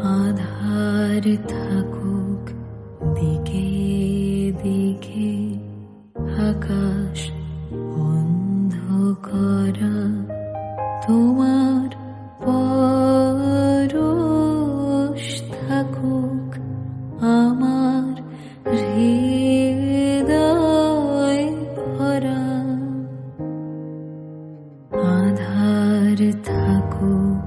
আধার থাকুক দিকে দিকে, আকাশ বন্ধ করা তোমার পরশ থাকুক আমার হৃদয় ভরা। আধার থাকুক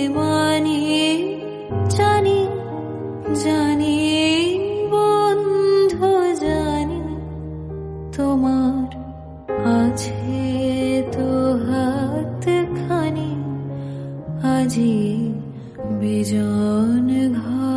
আজি বিজন ঘর।